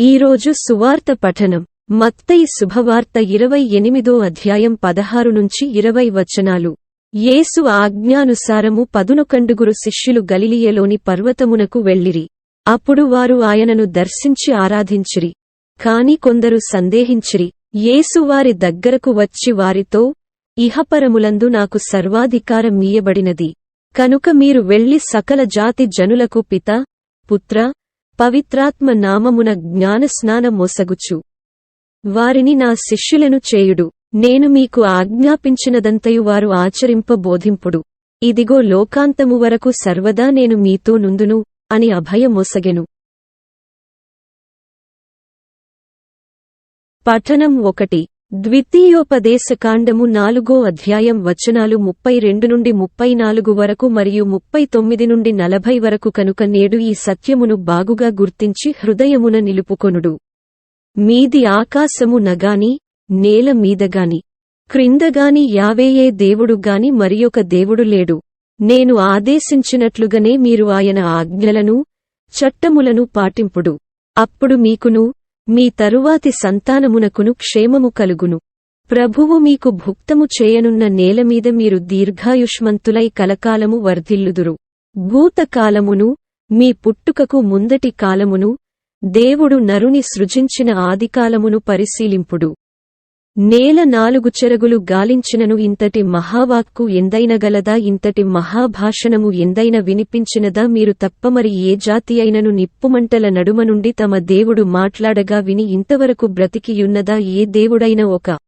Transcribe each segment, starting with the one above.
ఈరోజు సువార్త పఠనం. మత్తయి శుభవార్త ఇరవై ఎనిమిదో అధ్యాయం పదహారు నుంచి ఇరవై వచనాలు. యేసు ఆజ్ఞానుసారము పదునొకండుగురు శిష్యులు గలిలియలోని పర్వతమునకు వెళ్ళిరి. అప్పుడు వారు ఆయనను దర్శించి ఆరాధించిరి. కాని కొందరు సందేహించిరి. యేసు వారి దగ్గరకు వచ్చి వారితో ఇహపరములందు నాకు సర్వాధికారం మీయబడినది కనుక మీరు వెళ్ళి సకల జాతి జనులకు పిత పుత్ర పవిత్రాత్మ నామమున జ్ఞానస్నాన మోసగుచు. వారిని నా శిష్యులను చేయుడు. నేను మీకు ఆజ్ఞాపించినదంతయు వారు ఆచరింప బోధింపుడు. ఇదిగో లోకాంతము వరకు సర్వదా నేను మీతో నుందును అని అభయమోసగెను పఠనం ఒకటి. ద్వితీయోపదేశకాండము నాలుగో అధ్యాయం వచనాలు ముప్పై రెండు నుండి ముప్పై నాలుగు వరకు మరియు ముప్పై తొమ్మిది నుండి నలభై వరకు కనుక నేడు ఈ సత్యమును బాగుగా గుర్తించి హృదయమున నిలుపుకొనుడు. మీది ఆకాశము నగాని నేల మీదగాని క్రిందగాని యావేయే దేవుడుగాని మరియొక దేవుడు లేడు. నేను ఆదేశించినట్లుగానే మీరు ఆయన ఆజ్ఞలను చట్టములను పాటింపుడు. అప్పుడు మీకును మీ తరువాతి సంతానమునకును క్షేమము కలుగును. ప్రభువు మీకు భుక్తము చేయనున్న నేలమీద మీరు దీర్ఘాయుష్మంతులై కలకాలము వర్ధిల్లుదురు. భూతకాలమును మీ పుట్టుకకు ముందటి కాలమును దేవుడు నరుని సృజించిన ఆదికాలమును పరిశీలింపుడు. నేల నాలుగు చెరగులు గాలించినను ఇంతటి మహావాక్కు ఎందైనగలదా ఇంతటి మహాభాషణము ఎందైన వినిపించినదా? మీరు తప్ప మరి ఏ జాతి అయినను నిప్పుమంటల నడుమ నుండి తమ దేవుడు మాట్లాడగా విని ఇంతవరకు బ్రతికియున్నదా? ఏ దేవుడైన ఒక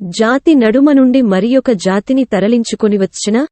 జాతి నడుమ నుండి మరియొక జాతిని తరలించుకొని వచ్చినా?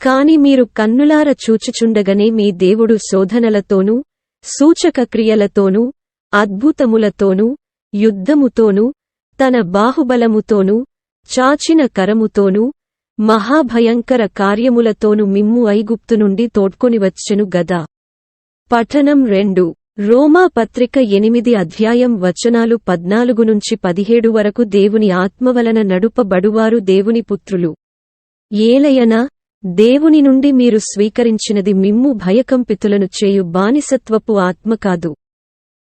కాని మీరు కన్నులార చూచుచుండగనే మీ దేవుడు శోధనలతోనూ సూచక క్రియలతోనూ అద్భుతములతోనూ యుద్ధముతోనూ తన బాహుబలముతోనూ చాచిన కరముతోనూ మహాభయంకర కార్యములతోను మిమ్ము ఐగుప్తు నుండి తోడ్కొనివచ్చెను గదా. పఠనం రెండు. రోమా పత్రిక ఎనిమిది అధ్యాయం వచనాలు పద్నాలుగు నుంచి పదిహేడు వరకు దేవుని ఆత్మవలన నడుపబడువారు దేవుని పుత్రులు. ఏలయన దేవుని నుండి మీరు స్వీకరించినది మిమ్ము భయకంపితులను చేయు బానిసత్వపు ఆత్మ కాదు.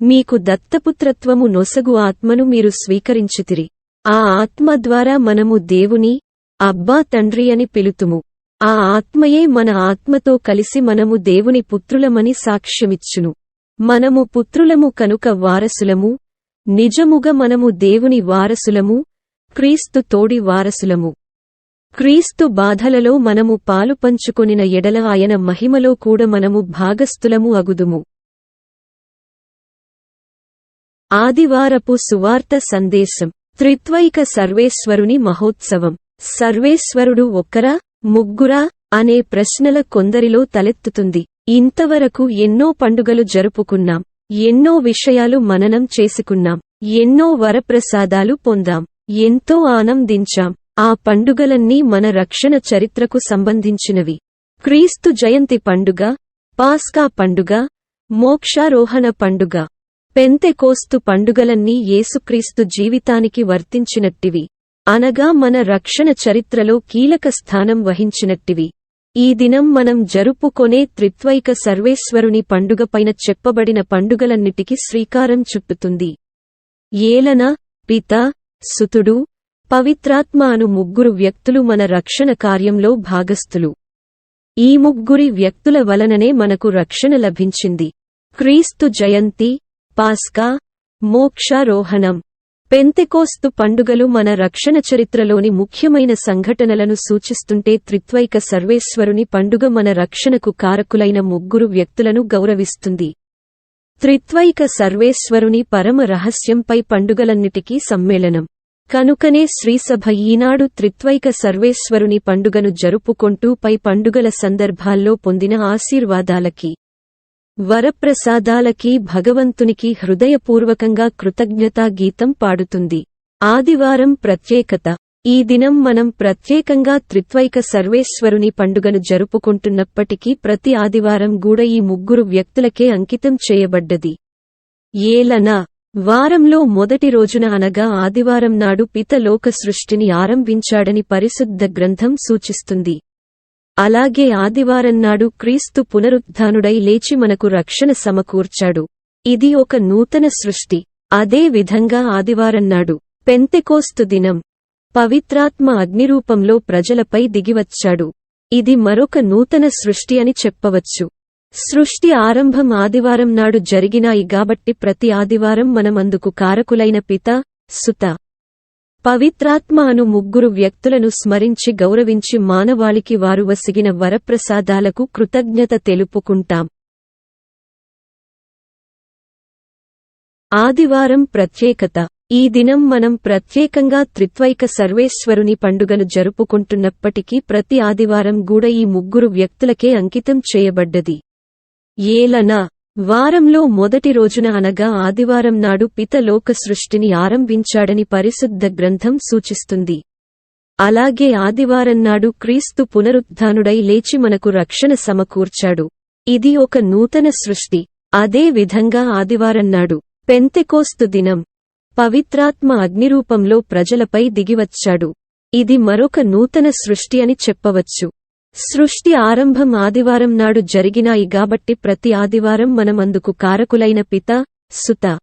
మీకు దత్తపుత్రత్వము నొసగు ఆత్మను మీరు స్వీకరించితిరి. ఆ ఆత్మ ద్వారా మనము దేవుని అబ్బా తండ్రి అని పిలుతుము. ఆ ఆత్మయే మన ఆత్మతో కలిసి మనము దేవుని పుత్రులమని సాక్ష్యమిచ్చును. మనము పుత్రులము కనుక వారసులము నిజముగా మనము దేవుని వారసులము క్రీస్తు తోడి వారసులము. క్రీస్తు బాధలలో మనము పాలు పంచుకొనిన ఎడల ఆయన మహిమలో కూడా మనము భాగస్థులము అగుదుము. ఆదివారపు సువార్త సందేశం. త్రిత్వైక సర్వేశ్వరుని మహోత్సవం. సర్వేశ్వరుడు ఒక్కరా ముగ్గురా అనే ప్రశ్నల కొందరిలో తలెత్తుతుంది. ఇంతవరకు ఎన్నో పండుగలు జరుపుకున్నాం. ఎన్నో విషయాలు మననం చేసుకున్నాం. ఎన్నో వరప్రసాదాలు పొందాం. ఎంతో ఆనందించాం. ఆ పండుగలన్నీ మన రక్షణ చరిత్రకు సంబంధించినవి. క్రీస్తు జయంతి పండుగ పాస్కా పండుగ మోక్షారోహణ పండుగ. పెంతెకోస్తు పండుగలన్నీ యేసుక్రీస్తు జీవితానికి వర్తించినట్టివి. అనగా మన రక్షణ చరిత్రలో కీలక స్థానం వహించినట్టివి. ఈ దినం మనం జరుపుకొనే త్రిత్వైక సర్వేశ్వరుని పండుగపైన చెప్పబడిన పండుగలన్నిటికీ శ్రీకారం చుట్టుతుంది. ఏలన పిత సుతుడు పవిత్రాత్మ అను ముగ్గురు వ్యక్తులు మన రక్షణ కార్యంలో భాగస్థులు. ఈ ముగ్గురి వ్యక్తుల వలననే మనకు రక్షణ లభించింది. క్రీస్తు జయంతి పాస్కా మోక్షారోహణం. పెంతెకోస్తు పండుగలు మన రక్షణ చరిత్రలోని ముఖ్యమైన సంఘటనలను సూచిస్తుంటే త్రిత్వైక సర్వేశ్వరుని పండుగ మన రక్షణకు కారకులైన ముగ్గురు వ్యక్తులను గౌరవిస్తుంది. త్రిత్వైక సర్వేశ్వరుని పరమ రహస్యంపై పండుగలన్నిటికీ సమ్మేళనం. కనుకనే శ్రీసభ ఈనాడు త్రిత్వైక సర్వేశ్వరుని పండుగను జరుపుకొంటూ పై పండుగల సందర్భాల్లో పొందిన ఆశీర్వాదాలకి వరప్రసాదాలకి భగవంతునికి హృదయపూర్వకంగా కృతజ్ఞతా గీతం పాడుతుంది. ఆదివారం ప్రత్యేకత. ఈ దినం మనం ప్రత్యేకంగా త్రిత్వైక సర్వేశ్వరుని పండుగను జరుపుకుంటున్నప్పటికీ ప్రతి ఆదివారం గూడ ఈ ముగ్గురు వ్యక్తులకే అంకితం చేయబడ్డది. ఏలన. వారంలో మొదటి రోజున అనగా ఆదివారం నాడు పిత లోక సృష్టిని ఆరంభించాడని పరిశుద్ధ గ్రంథం సూచిస్తుంది. అలాగే ఆదివారం నాడు క్రీస్తు పునరుద్ధానుడై లేచి మనకు రక్షణ సమకూర్చాడు. ఇది ఒక నూతన సృష్టి. అదే విధంగా ఆదివారం నాడు పెంతెకోస్తు దినం పవిత్రాత్మ అగ్నిరూపంలో ప్రజలపై దిగివచ్చాడు. ఇది మరొక నూతన సృష్టి అని చెప్పవచ్చు. సృష్టి ఆరంభం ఆదివారం నాడు జరిగినాయి గాబట్టి ప్రతి ఆదివారం మనమందుకు కారకులైన పిత సుత పవిత్రాత్మ అను ముగ్గురు వ్యక్తులను స్మరించి గౌరవించి మానవాళికి వారు వసిగిన వరప్రసాదాలకు కృతజ్ఞత తెలుపుకుంటాం. ఆదివారం ప్రత్యేకత. ఈ దినం మనం ప్రత్యేకంగా త్రిత్వైక సర్వేశ్వరుని పండుగను జరుపుకుంటున్నప్పటికీ ప్రతి ఆదివారం కూడా ఈ ముగ్గురు వ్యక్తులకే అంకితం చేయబడ్డది. ఏలనా. వారంలో మొదటి రోజున అనగా ఆదివారం నాడు పిత లోక సృష్టిని ఆరంభించాడని పరిశుద్ధ గ్రంథం సూచిస్తుంది. అలాగే ఆదివారం నాడు క్రీస్తు పునరుద్ధానుడై లేచి మనకు రక్షణ సమకూర్చాడు. ఇది ఒక నూతన సృష్టి. అదే విధంగా ఆదివారం నాడు పెంతెకోస్తు దినం పవిత్రాత్మ అగ్నిరూపంలో ప్రజలపై దిగివచ్చాడు. ఇది మరొక నూతన సృష్టి అని చెప్పవచ్చు. సృష్టి ఆరంభం ఆదివారం నాడు జరిగినాయి గాబట్టి ప్రతి ఆదివారం మనమందుకు కారకులైన పిత సుత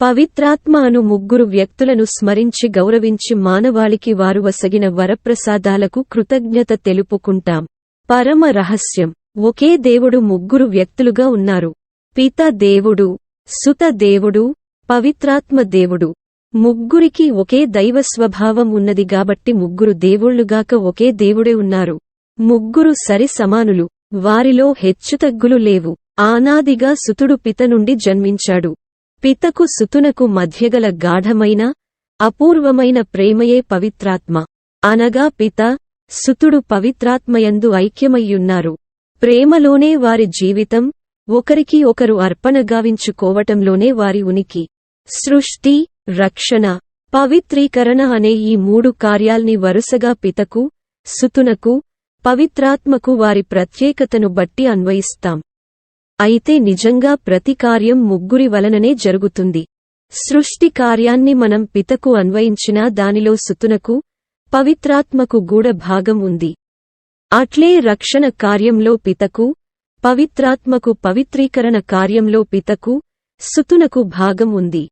పవిత్రాత్మ అను ముగ్గురు వ్యక్తులను స్మరించి గౌరవించి మానవాళికి వారు వసగిన వరప్రసాదాలకు కృతజ్ఞత తెలుపుకుంటాం. పరమ రహస్యం. ఒకే దేవుడు ముగ్గురు వ్యక్తులుగా ఉన్నారు. పిత దేవుడు సుత దేవుడు పవిత్రాత్మ దేవుడు. ముగ్గురికి ఒకే దైవ స్వభావం ఉన్నది కాబట్టి ముగ్గురు దేవుళ్ళుగాక ఒకే దేవుడే ఉన్నారు. ముగ్గురు సరి సమానులు వారిలో హెచ్చుతగ్గులు లేవు. ఆనాదిగా సుతుడు పిత నుండి జన్మించాడు. పితకు సుతునకు మధ్యగల గాఢమైన అపూర్వమైన ప్రేమయే పవిత్రాత్మ. అనగా పిత సుతుడు పవిత్రాత్మయందు ఐక్యమయ్యున్నారు. ప్రేమలోనే వారి జీవితం ఒకరికి ఒకరు అర్పణగావించుకోవటంలోనే వారి ఉనికి. సృష్టి రక్షణ పవిత్రీకరణ అనే ఈ మూడు కార్యాల్ని వరుసగా పితకు సుతునకు పవిత్రాత్మకు వారి ప్రత్యేకతను బట్టి అన్వయిస్తాం. అయితే నిజంగా ప్రతి కార్యం ముగ్గురి వలననే జరుగుతుంది. సృష్టి కార్యాన్ని మనం పితకు అన్వయించినా దానిలో సుతునకు పవిత్రాత్మకు గూఢ భాగం ఉంది. అట్లే రక్షణ కార్యంలో పితకు పవిత్రాత్మకు పవిత్రీకరణ కార్యంలో పితకు సుతునకు భాగం ఉంది.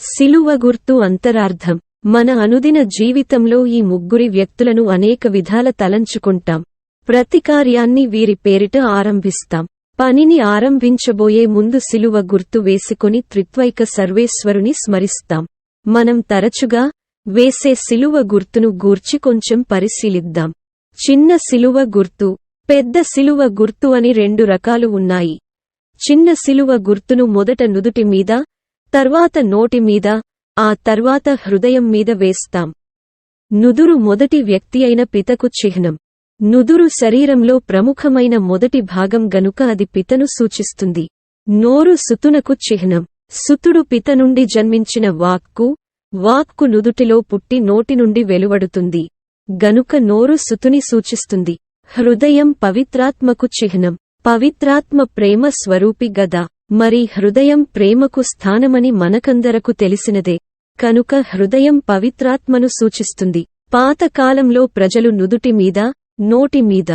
సిలువ గుర్తు అంతరార్థం. మన అనుదిన జీవితంలో ఈ ముగ్గురి వ్యక్తులను అనేక విధాల తలంచుకుంటాం. ప్రతి కార్యాన్ని వీరి పేరిట ఆరంభిస్తాం. పనిని ఆరంభించబోయే ముందు సిలువ గుర్తు వేసుకుని త్రిత్వైక సర్వేశ్వరుని స్మరిస్తాం. మనం తరచుగా వేసే సిలువ గుర్తును గూర్చి కొంచెం పరిశీలిద్దాం. చిన్న సిలువ గుర్తు పెద్ద సిలువ గుర్తు అని రెండు రకాలు ఉన్నాయి. చిన్న సిలువ గుర్తును మొదట నుదుటి మీద తర్వాత నోటి మీద ఆ తర్వాత హృదయం మీద వేస్తాం. నుదురు మొదటి వ్యక్తి అయిన పితకు చిహ్నం. నుదురు శరీరంలో ప్రముఖమైన మొదటి భాగం గనుక అది పితను సూచిస్తుంది. నోరు సుతునకు చిహ్నం. సుతుడు పిత నుండి జన్మించిన వాక్కు వాక్కు నుదుటిలో పుట్టి నోటి నుండి వెలువడుతుంది. గనుక నోరు సుతుని సూచిస్తుంది. హృదయం పవిత్రాత్మకు చిహ్నం. పవిత్రాత్మ ప్రేమ స్వరూపి గద. మరి హృదయం ప్రేమకు స్థానమని మనకందరకు తెలిసినదే. కనుక హృదయం పవిత్రాత్మను సూచిస్తుంది. పాతకాలంలో ప్రజలు నుదుటి మీద నోటి మీద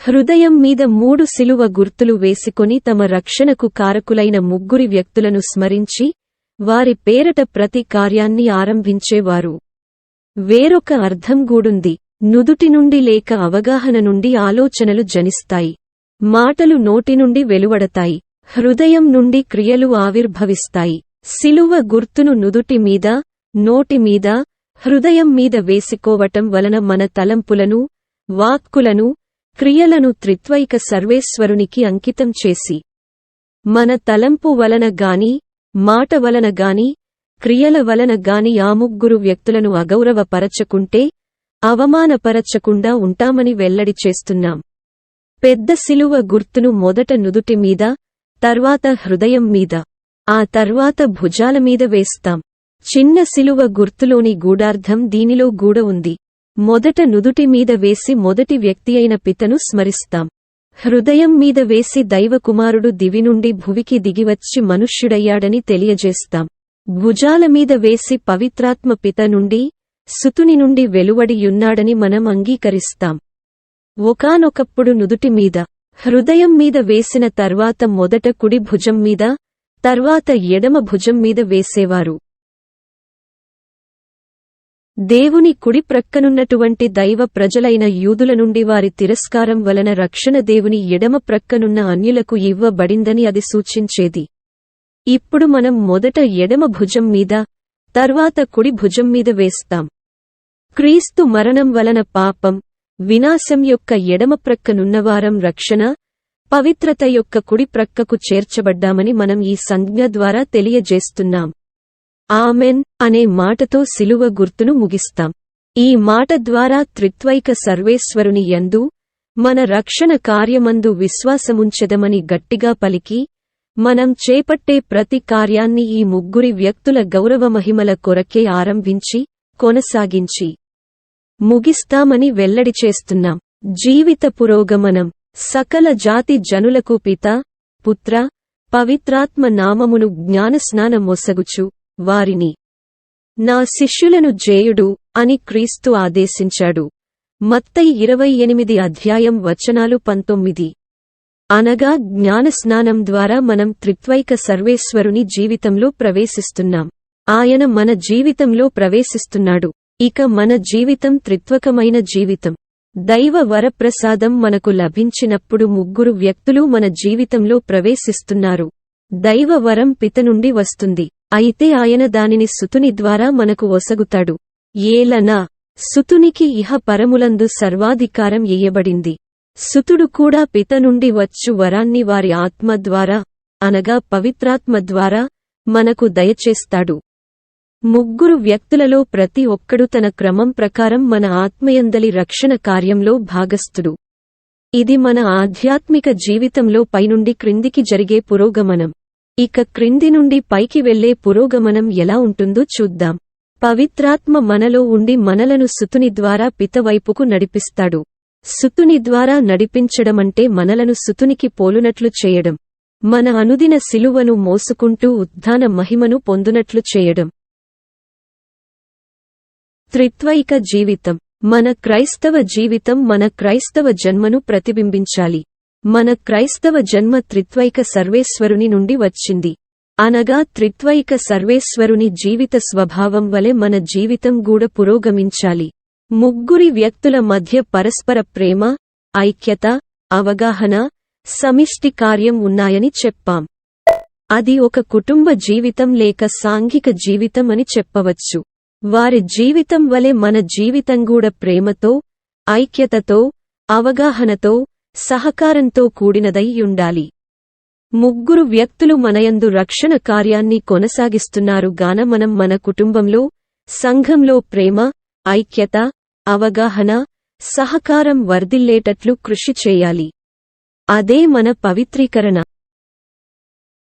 హృదయం మీద మూడు సిలువ గుర్తులు వేసుకొని తమ రక్షణకు కారకులైన ముగ్గురి వ్యక్తులను స్మరించి వారి పేరట ప్రతి కార్యాన్ని ఆరంభించేవారు. వేరొక అర్థం గూడుంది. నుదుటి నుండి లేక అవగాహన నుండి ఆలోచనలు జనిస్తాయి. మాటలు నోటి నుండి వెలువడతాయి. హృదయం నుండి క్రియలు ఆవిర్భవిస్తాయి. సిలువ గుర్తును నుదుటి మీద నోటి మీద హృదయం మీద వేసుకోవటం వలన మన తలంపులను వాక్కులను క్రియలను త్రిత్వైక సర్వేశ్వరునికి అంకితం చేసి మన తలంపు వలన గాని మాట వలన గాని క్రియల వలన గాని ఆ ముగ్గురు వ్యక్తులను అగౌరవపరచకుంటే అవమానపరచకుండా ఉంటామని వెల్లడి చేస్తున్నాం. పెద్ద సిలువ గుర్తును మొదట నుదుటి మీద తర్వాత హృదయం మీద. ఆ తర్వాత భుజాల మీద వేస్తాం. చిన్న సిలువ గుర్తులోని గూఢార్థం దీనిలో గూడ ఉంది. మొదట నుదుటి మీద వేసి మొదటి వ్యక్తి అయిన పితను స్మరిస్తాం. హృదయం మీద వేసి దైవకుమారుడు దివి నుండి భువికి దిగివచ్చి మనుష్యుడయ్యాడని తెలియజేస్తాం. భుజాల మీద వేసి పవిత్రాత్మ పిత నుండి సుతుని నుండి వెలువడియున్నాడని మనం అంగీకరిస్తాం. ఒకానొకప్పుడు నుదుటి మీద హృదయం మీద వేసిన తర్వాత మొదట కుడి భుజం మీద తర్వాత ఎడమ భుజం మీద వేసేవారు. దేవుని కుడి ప్రక్కనున్నటువంటి దైవ ప్రజలైన యూదుల నుండి వారి తిరస్కారం వలన రక్షణ దేవుని ఎడమ ప్రక్కనున్న అన్యులకు ఇవ్వబడిందని అది సూచించేది. ఇప్పుడు మనం మొదట ఎడమ భుజం మీద తర్వాత కుడి భుజం మీద వేస్తాం. క్రీస్తు మరణం వలన పాపం వినాశం యొక్క ఎడమ ప్రక్కనున్నవారం రక్షణ పవిత్రత యొక్క కుడి ప్రక్కకు చేర్చబడ్డామని మనం ఈ సంజ్ఞ ద్వారా తెలియజేస్తున్నాం. ఆమెన్ అనే మాటతో సిలువ గుర్తును ముగిస్తాం. ఈ మాట ద్వారా త్రిత్వైక సర్వేశ్వరుని యందు మన రక్షణ కార్యమందు విశ్వాసముంచెదమని గట్టిగా పలికి మనం చేపట్టే ప్రతి కార్యాన్ని ఈ ముగ్గురి వ్యక్తుల గౌరవ మహిమల కొరకే ఆరంభించి కొనసాగించి ముగిస్తామని వెల్లడి చేస్తున్నాం. జీవిత పురోగమనం సకల జాతి జనులకు పిత పుత్ర పవిత్రాత్మ నామమును జ్ఞానస్నాన మొసగుచు వారిని. నా శిష్యులను జేయుడు అని క్రీస్తు ఆదేశించాడు. మత్తయి ఇరవై ఎనిమిది అధ్యాయం వచనాలు పంతొమ్మిది. అనగా జ్ఞానస్నానం ద్వారా మనం త్రిత్వైక సర్వేశ్వరుని జీవితంలో ప్రవేశిస్తున్నాం. ఆయన మన జీవితంలో ప్రవేశిస్తున్నాడు. ఇక మన జీవితం త్రిత్వకమైన జీవితం. దైవ వరప్రసాదం మనకు లభించినప్పుడు ముగ్గురు వ్యక్తులు మన జీవితంలో ప్రవేశిస్తున్నారు. దైవ వరం పిత నుండి వస్తుంది. అయితే ఆయన దానిని సుతుని ద్వారా మనకు ఒసగుతాడు. ఏలనా సుతునికి ఇహ పరములందు సర్వాధికారం ఇయ్యబడింది సుతుడు కూడా పిత నుండి వచ్చు వరాన్ని వారి ఆత్మ ద్వారా అనగా పవిత్రాత్మ ద్వారా మనకు దయచేస్తాడు. ముగ్గురు వ్యక్తులలో ప్రతి ఒక్కడు తన క్రమం ప్రకారం మన ఆత్మయందలి రక్షణ కార్యంలో భాగస్థుడు. ఇది మన ఆధ్యాత్మిక జీవితంలో పైనుండి క్రిందికి జరిగే పురోగమనం. ఇక క్రింది నుండి పైకి వెళ్ళే పురోగమనం ఎలా ఉంటుందో చూద్దాం. పవిత్రాత్మ మనలో ఉండి మనలను సుతుని ద్వారా పితవైపుకు నడిపిస్తాడు. సుతుని ద్వారా నడిపించడమంటే మనలను సుతునికి పోలునట్లు చేయడం. మన అనుదిన సిలువను మోసుకుంటూ ఉద్ధాన మహిమను పొందునట్లు చేయడం. త్రిత్వైక జీవితం. మన క్రైస్తవ జీవితం మన క్రైస్తవ జన్మను ప్రతిబింబించాలి. మన క్రైస్తవ జన్మ త్రిత్వైక సర్వేశ్వరుని నుండి వచ్చింది. అనగా త్రిత్వైక సర్వేశ్వరుని జీవిత స్వభావం వలె మన జీవితం గూడ పురోగమించాలి. ముగ్గురి వ్యక్తుల మధ్య పరస్పర ప్రేమ ఐక్యత అవగాహన సమిష్టి కార్యం ఉన్నాయని చెప్పాం. అది ఒక కుటుంబ జీవితం లేక సాంఘిక జీవితం అని చెప్పవచ్చు. వారి జీవితం వలె మన జీవితంగూడ ప్రేమతో ఐక్యతతో అవగాహనతో సహకారంతో కూడినదై ఉండాలి ముగ్గురు వ్యక్తులు మనయందు రక్షణ కార్యాన్ని కొనసాగిస్తున్నారు గాన మనం మన కుటుంబంలో సంఘంలో ప్రేమ ఐక్యత అవగాహన సహకారం వర్ధిల్లేటట్లు కృషి చేయాలి. అదే మన పవిత్రీకరణ.